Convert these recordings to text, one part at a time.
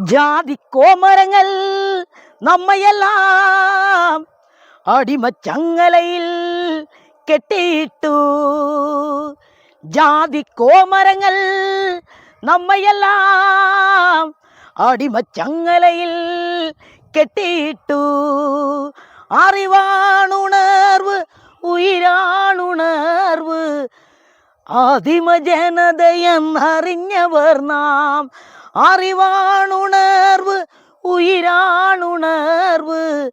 ജാതി കോമരങ്ങൾ നമ്മയെല്ലാം അടിമച്ചങ്ങലയിൽ കെട്ടിയിട്ടു. ജാതി കോമരങ്ങൾ നമ്മയെല്ലാം അടിമച്ചങ്ങലയിൽ കെട്ടിയിട്ടു. അറിവാണുണർവ് ഉയരാണുണർവ് ആദിമജനതയെന്നറിഞ്ഞവർ നാം അറിവാണുണർവ് ഉയരാണുണർവ്.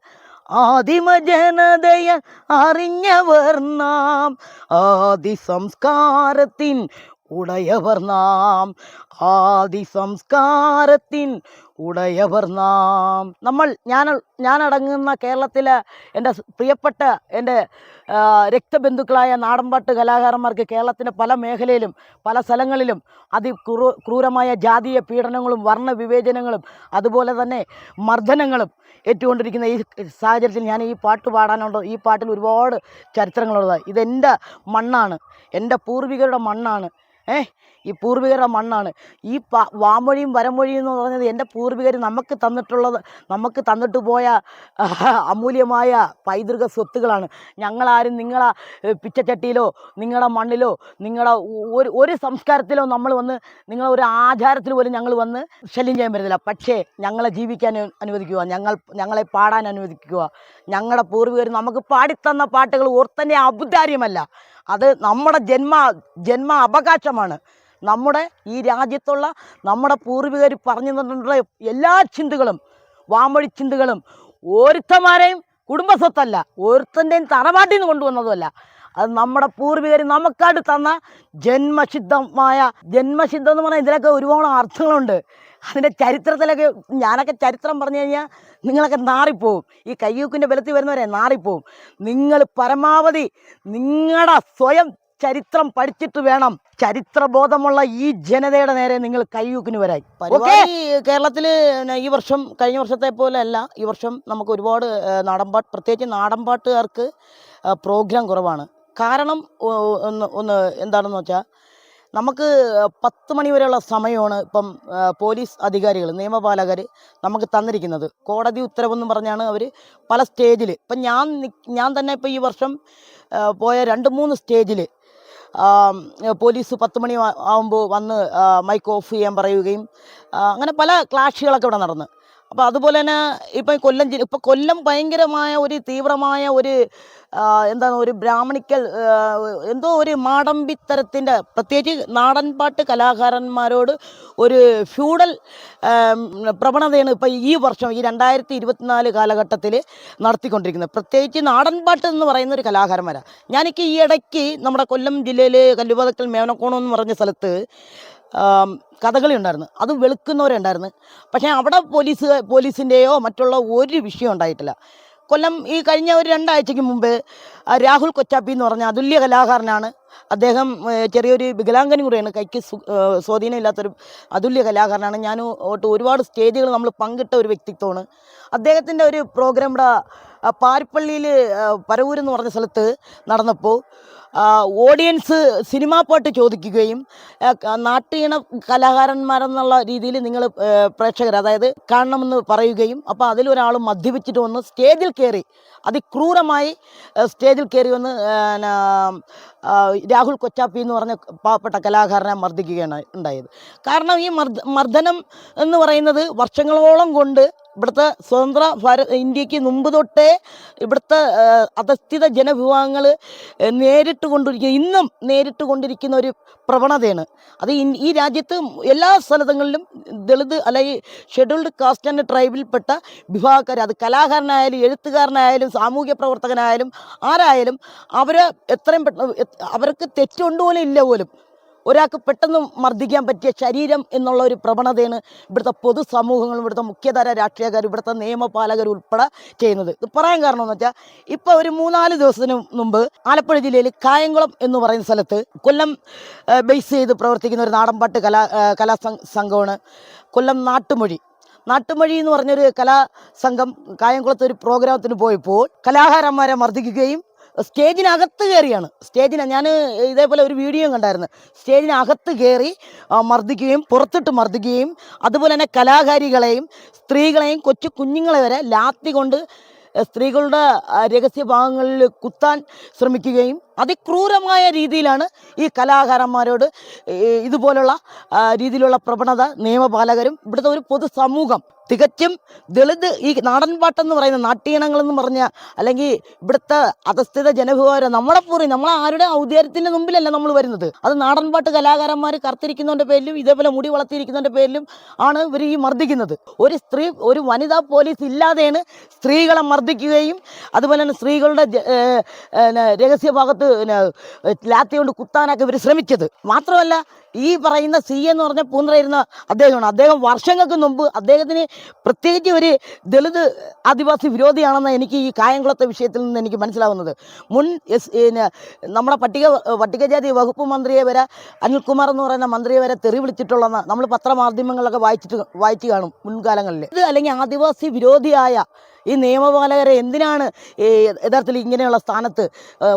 ആദിമ ജനതയ അറിഞ്ഞവർ നാം ആദി സംസ്കാരത്തിൻ ഉടയവർ നാം. ആദി സംസ്കാരത്തിൻ ഉടയവർ നാം. നമ്മൾ ഞാൻ ഞാനടങ്ങുന്ന കേരളത്തിലെ എന്റെ പ്രിയപ്പെട്ട എന്റെ രക്തബന്ധുക്കളായ നാടൻപാട്ട് കലാകാരന്മാർക്ക് കേരളത്തിന്റെ പല മേഖലയിലും പല സ്ഥലങ്ങളിലും അതി ക്രൂ ക്രൂരമായ ജാതീയ പീഡനങ്ങളും വർണ വിവേചനങ്ങളും അതുപോലെ തന്നെ മർദ്ദനങ്ങളും ഏറ്റുകൊണ്ടിരിക്കുന്ന ഈ സാഹചര്യത്തിൽ ഞാൻ ഈ പാട്ട് പാടാനുണ്ട് ഈ പാട്ടിൽ ഒരുപാട് ചരിത്രങ്ങളുള്ളത്. ഇതെന്റെ മണ്ണാണ്. എന്റെ പൂർവികരുടെ മണ്ണാണ്. ഏ ഈ പൂർവികരുടെ മണ്ണാണ്. ഈ വാമൊഴിയും വരമൊഴിയും എന്ന് പറഞ്ഞത് എന്റെ പൂർവികർ നമുക്ക് തന്നിട്ടുള്ളത് നമുക്ക് തന്നിട്ട് പോയ അമൂല്യമായ പൈതൃക സ്വത്തുകളാണ്. ഞങ്ങളാരും നിങ്ങളെ പിച്ചച്ചട്ടിയിലോ നിങ്ങളുടെ മണ്ണിലോ നിങ്ങളുടെ ഒരു ഒരു സംസ്കാരത്തിലോ നമ്മൾ വന്ന് നിങ്ങളെ ഒരു ആചാരത്തിൽ പോലും ഞങ്ങൾ വന്ന് ശല്യം ചെയ്യാൻ പറ്റത്തില്ല. പക്ഷേ ഞങ്ങളെ ജീവിക്കാൻ അനുവദിക്കുക. ഞങ്ങൾ ഞങ്ങളെ പാടാൻ അനുവദിക്കുക. ഞങ്ങളുടെ പൂർവികർ നമുക്ക് പാടിത്തന്ന പാട്ടുകൾ ഓർത്തന്നെ ഔദാര്യമല്ല അത് നമ്മുടെ ജന്മ ജന്മ അവകാശമാണ്. നമ്മുടെ ഈ രാജ്യത്തുള്ള നമ്മുടെ പൂർവികർ പറഞ്ഞു തന്നിട്ടുള്ള എല്ലാ ചിന്തകളും വാമൊഴി ചിന്തകളും ഓരോരുത്തന്മാരെയും കുടുംബസ്വത്തല്ല ഓരോരുത്തന്റെയും തറവാട്ടിൽ നിന്ന് കൊണ്ടുവന്നതുമല്ല. അത് നമ്മുടെ പൂർവികർ നമുക്കായിട്ട് തന്ന ജന്മസിദ്ധമായ ജന്മസിദ്ധം എന്ന് പറഞ്ഞാൽ ഇതിലൊക്കെ ഒരുപാട് അർത്ഥങ്ങളുണ്ട്. അതിന്റെ ചരിത്രത്തിലൊക്കെ ഞാനൊക്കെ ചരിത്രം പറഞ്ഞു കഴിഞ്ഞാൽ നിങ്ങളൊക്കെ നാറിപ്പോവും. ഈ കയ്യൂക്കിന്റെ ബലത്തിൽ വരുന്നവരെ നാറിപ്പോവും. നിങ്ങൾ പരമാവധി നിങ്ങളുടെ സ്വയം ചരിത്രം പഠിച്ചിട്ട് വേണം. ചരിത്രബോധമുള്ള ഈ ജനതയുടെ നേരെ നിങ്ങൾ കയ്യൂക്കിന് വരാൻ. കേരളത്തിൽ ഈ വർഷം കഴിഞ്ഞ വർഷത്തെ പോലെ അല്ല ഈ വർഷം നമുക്ക് ഒരുപാട് നാടൻപാട്ട് പ്രത്യേകിച്ച് നാടൻപാട്ടുകാർക്ക് പ്രോഗ്രാം കുറവാണ്. കാരണം ഒന്ന് ഒന്ന് എന്താണെന്ന് വെച്ചാൽ നമുക്ക് പത്ത് മണി വരെയുള്ള സമയമാണ് ഇപ്പം പോലീസ് അധികാരികൾ നിയമപാലകർ നമുക്ക് തന്നിരിക്കുന്നത്. കോടതി ഉത്തരവെന്ന് പറഞ്ഞാണ് അവർ പല സ്റ്റേജിൽ ഇപ്പം ഞാൻ ഞാൻ തന്നെ ഇപ്പോൾ ഈ വർഷം പോയ രണ്ട് മൂന്ന് സ്റ്റേജിൽ പോലീസ് പത്ത് മണി ആകുമ്പോൾ വന്ന് മൈക്ക് ഓഫ് ചെയ്യാൻ പറയുകയും അങ്ങനെ പല ക്ലാഷുകളൊക്കെ ഇവിടെ നടന്ന്. അപ്പോൾ അതുപോലെ തന്നെ ഇപ്പം കൊല്ലം ജില്ല ഇപ്പം കൊല്ലം ഭയങ്കരമായ ഒരു തീവ്രമായ ഒരു എന്താണ് ഒരു ബ്രാഹ്മണിക്കൽ എന്തോ ഒരു മാടമ്പിത്തരത്തിന്റെ പ്രത്യേകിച്ച് നാടൻപാട്ട് കലാകാരന്മാരോട് ഒരു ഫ്യൂഡൽ പ്രവണതയാണ് ഇപ്പൊ ഈ വർഷം ഈ രണ്ടായിരത്തി ഇരുപത്തിനാല് കാലഘട്ടത്തിൽ നടത്തിക്കൊണ്ടിരിക്കുന്നത്. പ്രത്യേകിച്ച് നാടൻപാട്ട് എന്ന് പറയുന്ന ഒരു കലാകാരന്മാരാണ് ഞാനിക്ക് ഈ ഇടയ്ക്ക് നമ്മുടെ കൊല്ലം ജില്ലയിലെ കല്ലുപതക്കൽ മേവനക്കോണം എന്ന് പറഞ്ഞ സ്ഥലത്ത് കഥകളി ഉണ്ടായിരുന്നു അത് വെളുക്കുന്നവരുണ്ടായിരുന്നു. പക്ഷേ അവിടെ പോലീസ് പോലീസിന്റെയോ മറ്റുള്ള ഒരു വിഷയം ഉണ്ടായിട്ടില്ല. കൊല്ലം ഈ കഴിഞ്ഞ ഒരു രണ്ടാഴ്ചയ്ക്ക് മുമ്പ് രാഹുൽ കൊച്ചാപ്പി എന്ന് പറഞ്ഞ അതുല്യ കലാകാരനാണ് അദ്ദേഹം ചെറിയൊരു വികലാംഗനും കൂടെയാണ്. കൈക്ക് സ്വാധീനമില്ലാത്തൊരു അതുല്യ കലാകാരനാണ്. ഞാൻ ഒട്ട് ഒരുപാട് സ്റ്റേജുകൾ നമ്മൾ പങ്കിട്ട ഒരു വ്യക്തിത്വമാണ്. അദ്ദേഹത്തിന്റെ ഒരു പ്രോഗ്രാം ഇവിടെ പാരിപ്പള്ളിയിൽ പരവൂരെന്ന് പറഞ്ഞ സ്ഥലത്ത് നടന്നപ്പോൾ ഓഡിയൻസ് സിനിമാ പാട്ട് ചോദിക്കുകയും നാട്ടീണ കലാകാരന്മാരെന്നുള്ള രീതിയിൽ നിങ്ങൾ പ്രേക്ഷകർ അതായത് കാണണമെന്ന് പറയുകയും അപ്പോൾ അതിലൊരാൾ മദ്യപിച്ചിട്ട് വന്ന് സ്റ്റേജിൽ കയറി അതിക്രൂരമായി സ്റ്റേജിൽ കയറി വന്ന് രാഹുൽ കൊച്ചാപ്പി എന്ന് പറഞ്ഞ പാവപ്പെട്ട കലാകാരനെ മർദ്ദിക്കുകയാണ് ഉണ്ടായത്. കാരണം ഈ മർദ്ദ മർദ്ദനം എന്ന് പറയുന്നത് വർഷങ്ങളോളം കൊണ്ട് ഇവിടുത്തെ സ്വതന്ത്ര ഭാര ഇന്ത്യയ്ക്ക് മുമ്പ് തൊട്ടേ ഇവിടുത്തെ അധസ്ഥിത ജനവിഭാഗങ്ങൾ നേരിട്ട് കൊണ്ടിരിക്കുന്ന ഇന്നും നേരിട്ട് കൊണ്ടിരിക്കുന്ന ഒരു പ്രവണതയാണ്. അത് ഈ രാജ്യത്ത് എല്ലാ സ്ഥലങ്ങളിലും ദളിത് അല്ലെങ്കിൽ ഷെഡ്യൂൾഡ് കാസ്റ്റ് ആൻഡ് ട്രൈബിൽപ്പെട്ട വിഭാഗക്കാർ അത് കലാകാരനായാലും എഴുത്തുകാരനായാലും സാമൂഹ്യ പ്രവർത്തകനായാലും ആരായാലും അവരെ എത്രയും പെട്ടെന്ന് അവർക്ക് തെറ്റുണ്ട് പോലും ഇല്ല പോലും. ഒരാൾക്ക് പെട്ടെന്ന് മർദ്ദിക്കാൻ പറ്റിയ ശരീരം എന്നുള്ള ഒരു പ്രവണതയാണ് ഇവിടുത്തെ പൊതുസമൂഹങ്ങളും ഇവിടുത്തെ മുഖ്യധാര രാഷ്ട്രീയക്കാർ ഇവിടുത്തെ നിയമപാലകർ ഉൾപ്പെടെ ചെയ്യുന്നത്. ഇത് പറയാൻ കാരണം എന്ന് വെച്ചാൽ ഇപ്പോൾ ഒരു മൂന്നാൽ ദിവസത്തിന് മുമ്പ് ആലപ്പുഴ ജില്ലയിൽ കായംകുളം എന്ന് പറയുന്ന സ്ഥലത്ത് കൊല്ലം ബേസ് ചെയ്ത് പ്രവർത്തിക്കുന്ന ഒരു നാടൻപാട്ട് കലാ കലാ സംഘമാണ് കൊല്ലം നാട്ടുമൊഴി. നാട്ടുമൊഴി എന്ന് പറഞ്ഞൊരു കലാസംഘം കായംകുളത്ത് ഒരു പ്രോഗ്രാമത്തിന് പോയപ്പോൾ കലാകാരന്മാരെ മർദ്ദിക്കുകയും സ്റ്റേജിനകത്ത് കയറിയാണ് സ്റ്റേജിന് ഞാൻ ഇതേപോലെ ഒരു വീഡിയോ കണ്ടായിരുന്നു. സ്റ്റേജിനകത്ത് കയറി മർദ്ദിക്കുകയും പുറത്തിട്ട് മർദ്ദിക്കുകയും അതുപോലെ തന്നെ കലാകാരികളെയും സ്ത്രീകളെയും കൊച്ചു കുഞ്ഞുങ്ങളെ വരെ ലാത്തി കൊണ്ട് സ്ത്രീകളുടെ രഹസ്യ ഭാഗങ്ങളിൽ കുത്താൻ ശ്രമിക്കുകയും അതിക്രൂരമായ രീതിയിലാണ് ഈ കലാകാരന്മാരോട് ഇതുപോലുള്ള രീതിയിലുള്ള പ്രവണത നിയമപാലകരും ഇവിടുത്തെ ഒരു പൊതുസമൂഹം തികച്ചും ദളിത് ഈ നാടൻ പാട്ടെന്ന് പറയുന്ന നാട്ടീണങ്ങളെന്ന് പറഞ്ഞ അല്ലെങ്കിൽ ഇവിടുത്തെ അധസ്ഥിത ജനവിഭാഗം നമ്മളെ പൂറി നമ്മളെ ആരുടെ ഔദ്യാരത്തിന്റെ മുമ്പിലല്ല നമ്മൾ വരുന്നത്. അത് നാടൻ പാട്ട് കലാകാരന്മാർ കറുത്തിരിക്കുന്നതിന്റെ പേരിലും ഇതേപോലെ മുടി വളർത്തിയിരിക്കുന്നതിന്റെ പേരിലും ആണ് ഇവർ ഈ മർദ്ദിക്കുന്നത്. ഒരു സ്ത്രീ ഒരു വനിതാ പോലീസ് ഇല്ലാതെയാണ് സ്ത്രീകളെ മർദ്ദിക്കുകയും അതുപോലെ തന്നെ സ്ത്രീകളുടെ ജ- ഏ, ഏ, രഹസ്യ ഭാഗത്ത് പിന്നെ, ലാത്തി കൊണ്ട് കുത്താനൊക്കെ ഇവർ ശ്രമിച്ചത്. മാത്രമല്ല ഈ പറയുന്ന സി എന്ന് പറഞ്ഞ പൂന്തറയിരുന്ന അദ്ദേഹമാണ്. അദ്ദേഹം വർഷങ്ങൾക്ക് മുമ്പ് അദ്ദേഹത്തിന് പ്രത്യേകിച്ച് ഒരു ദളിത് ആദിവാസി വിരോധിയാണെന്ന് എനിക്ക് ഈ കായംകുളത്തെ വിഷയത്തിൽ നിന്ന് എനിക്ക് മനസ്സിലാവുന്നത്. മുൻ എസ് നമ്മുടെ പട്ടിക പട്ടികജാതി വകുപ്പ് മന്ത്രിയെ വരെ അനിൽകുമാർ എന്ന് പറയുന്ന മന്ത്രിയെ വരെ തെറി വിളിച്ചിട്ടുള്ള നമ്മൾ പത്രമാധ്യമങ്ങളിലൊക്കെ വായിച്ചിട്ട് വായിച്ചു കാണും മുൻകാലങ്ങളിൽ. ഇത് അല്ലെങ്കിൽ ആദിവാസി വിരോധിയായ ഈ നിയമപാലകരെ എന്തിനാണ് യഥാർത്ഥത്തിൽ ഇങ്ങനെയുള്ള സ്ഥാനത്ത്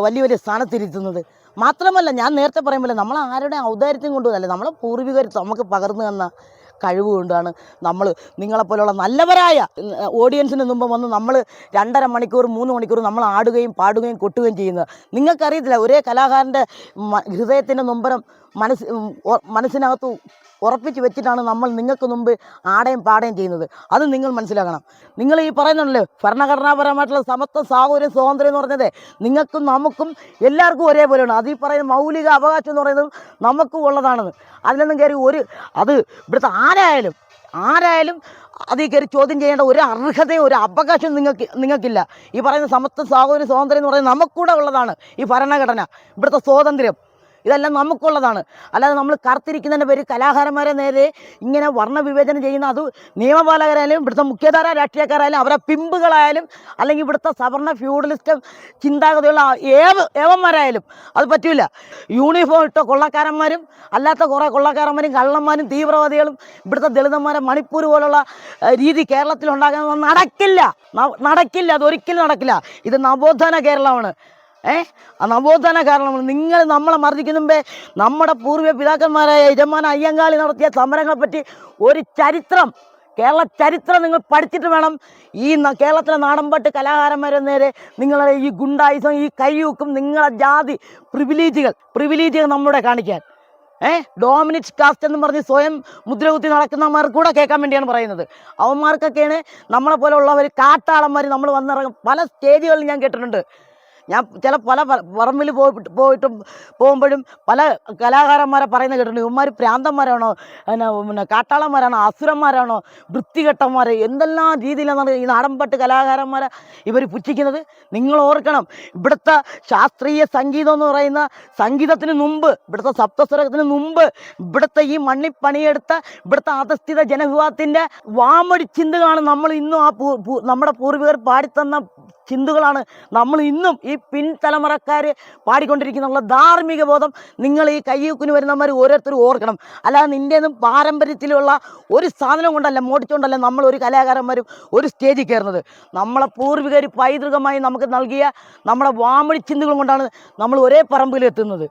വലിയ വലിയ സ്ഥാനത്തിരുത്തുന്നത്? മാത്രമല്ല ഞാൻ നേരത്തെ പറയുമ്പോൾ നമ്മൾ ആരുടെ ഔദാര്യത്തിനും കൊണ്ടുവന്നല്ല നമ്മളെ പൂർവികർ നമുക്ക് പകർന്നു തന്ന കഴിവ് കൊണ്ടാണ് നമ്മൾ നിങ്ങളെപ്പോലുള്ള നല്ലവരായ ഓഡിയൻസിന് മുമ്പ് വന്ന് നമ്മൾ രണ്ടര മണിക്കൂർ മൂന്ന് മണിക്കൂർ നമ്മൾ ആടുകയും പാടുകയും കൊട്ടുകയും ചെയ്യുന്നത്. നിങ്ങൾക്കറിയത്തില്ല ഒരേ കലാകാരന്റെ ഹൃദയത്തിന്റെ നൊമ്പരം മനസ്സ് മനസ്സിനകത്ത് ഉറപ്പിച്ച് വെച്ചിട്ടാണ് നമ്മൾ നിങ്ങൾക്ക് മുമ്പ് ആടയും പാടയും ചെയ്യുന്നത്. അത് നിങ്ങൾ മനസ്സിലാക്കണം. നിങ്ങൾ ഈ പറയുന്നുണ്ടല്ലോ ഭരണഘടനാപരമായിട്ടുള്ള സമത്വ സാഹോദര്യം സ്വാതന്ത്ര്യം എന്ന് പറഞ്ഞത് നിങ്ങൾക്കും നമുക്കും എല്ലാവർക്കും ഒരേപോലെയാണ്. അത് ഈ പറയുന്ന മൗലിക അവകാശം എന്ന് പറയുന്നത് നമുക്കും ഉള്ളതാണെന്ന്. അതിലൊന്നും കയറി ഒരു അത് ഇവിടുത്തെ ആരായാലും ആരായാലും അതിൽ കയറി ചോദ്യം ചെയ്യേണ്ട ഒരു അർഹതയും ഒരു അവകാശവും നിങ്ങൾക്ക് നിങ്ങൾക്കില്ല. ഈ പറയുന്ന സമത്വ സാഹോദര്യ സ്വാതന്ത്ര്യം എന്ന് പറയുന്നത് നമുക്കൂടെ ഉള്ളതാണ് ഈ ഭരണഘടന. ഇവിടുത്തെ സ്വാതന്ത്ര്യം. ഇതെല്ലാം നമുക്കുള്ളതാണ്. അല്ലാതെ നമ്മൾ കറുത്തിരിക്കുന്നതിന്റെ പേര് കലാകാരന്മാരെ നേരെ ഇങ്ങനെ വർണവിവേചനം ചെയ്യുന്ന അത് നിയമപാലകരായാലും ഇവിടുത്തെ മുഖ്യധാര രാഷ്ട്രീയക്കാരായാലും അവരെ പിമ്പുകളായാലും അല്ലെങ്കിൽ ഇവിടുത്തെ സവർണ ഫ്യൂഡലിസ്റ്റ് ചിന്താഗതിയുള്ള ഏവ ഏവന്മാരായാലും അത് പറ്റില്ല യൂണിഫോം ഇട്ട കൊള്ളക്കാരന്മാരും അല്ലാത്ത കുറേ കൊള്ളക്കാരന്മാരും കള്ളന്മാരും തീവ്രവാദികളും ഇവിടുത്തെ ദളിതന്മാരെ മണിപ്പൂർ പോലുള്ള രീതി കേരളത്തിൽ ഉണ്ടാക്കാൻ നടക്കില്ല നടക്കില്ല. അതൊരിക്കലും നടക്കില്ല. ഇത് നവോത്ഥാന കേരളമാണ്. ഏ? ആ നവോത്ഥാന കാരണം നിങ്ങൾ നമ്മളെ മർദ്ദിക്കുന്ന മുമ്പേ നമ്മുടെ പൂർവ പിതാക്കന്മാരായ യജമാന അയ്യങ്കാളി നടത്തിയ സമരങ്ങളെ പറ്റി ഒരു ചരിത്രം കേരള ചരിത്രം നിങ്ങൾ പഠിച്ചിട്ട് വേണം. ഈ കേരളത്തിലെ നാടൻപാട്ട് കലാകാരന്മാരെ നേരെ നിങ്ങളുടെ ഈ ഗുണ്ടായുസം ഈ കൈയൂക്കും നിങ്ങളെ ജാതി പ്രിവിലേജുകൾ പ്രിവിലേജുകൾ നമ്മുടെ കാണിക്കാൻ. ഏഹ് ഡോമിനിറ്റ് കാസ്റ്റ് എന്ന് പറഞ്ഞ് സ്വയം മുദ്രകുത്തി നടക്കുന്നവന്മാർ കൂടെ കേൾക്കാൻ വേണ്ടിയാണ് പറയുന്നത്. അവന്മാർക്കൊക്കെയാണ് നമ്മളെ പോലെ ഉള്ളവർ കാട്ടാളന്മാർ നമ്മൾ വന്നിറങ്ങും. പല സ്റ്റേജുകളിൽ ഞാൻ കേട്ടിട്ടുണ്ട്. ഞാൻ ചില പല പറമ്പിൽ പോയിട്ട് പോയിട്ടും പോകുമ്പോഴും പല കലാകാരന്മാരെ പറയുന്ന കേട്ടിട്ടുണ്ട്. ഇവന്മാർ പ്രാന്തന്മാരാണോ പിന്നെ പിന്നെ കാട്ടാളന്മാരാണോ അസുരന്മാരാണോ വൃത്തികെട്ടന്മാർ എന്തെല്ലാം രീതിയിലാണ് ഈ നാടൻപാട്ട് കലാകാരന്മാരെ ഇവർ പുച്ഛിക്കുന്നത്? നിങ്ങൾ ഓർക്കണം ഇവിടുത്തെ ശാസ്ത്രീയ സംഗീതം എന്ന് പറയുന്ന സംഗീതത്തിന് മുമ്പ് ഇവിടുത്തെ സപ്തസ്വരത്തിന് മുമ്പ് ഇവിടുത്തെ ഈ മണ്ണിൽ പണിയെടുത്ത ഇവിടുത്തെ അധസ്ഥിത ജനവിഭാഗത്തിന്റെ വാമൊഴി ചിന്തകളാണ് നമ്മൾ ഇന്നും ആ നമ്മുടെ പൂർവികർ പാടിത്തന്ന ചിന്തകളാണ് നമ്മൾ ഇന്നും ഈ പിൻതലമുറക്കാർ പാടിക്കൊണ്ടിരിക്കുന്നുള്ള ധാർമ്മിക ബോധം നിങ്ങൾ ഈ കയ്യൂക്കിന് വരുന്നവർ ഓരോരുത്തരും ഓർക്കണം. അല്ലാതെ നിന്റെ പാരമ്പര്യത്തിലുള്ള ഒരു സാധനം കൊണ്ടല്ല മോടിച്ചുകൊണ്ടല്ല നമ്മൾ ഒരു കലാകാരന്മാരും ഒരു സ്റ്റേജിൽ കയറുന്നത്. നമ്മളെ പൂർവികർ പൈതൃകമായി നമുക്ക് നൽകിയ നമ്മുടെ വാമൊഴി ചിന്തകൾ കൊണ്ടാണ് നമ്മൾ ഒരേ പറമ്പിൽ എത്തുന്നത്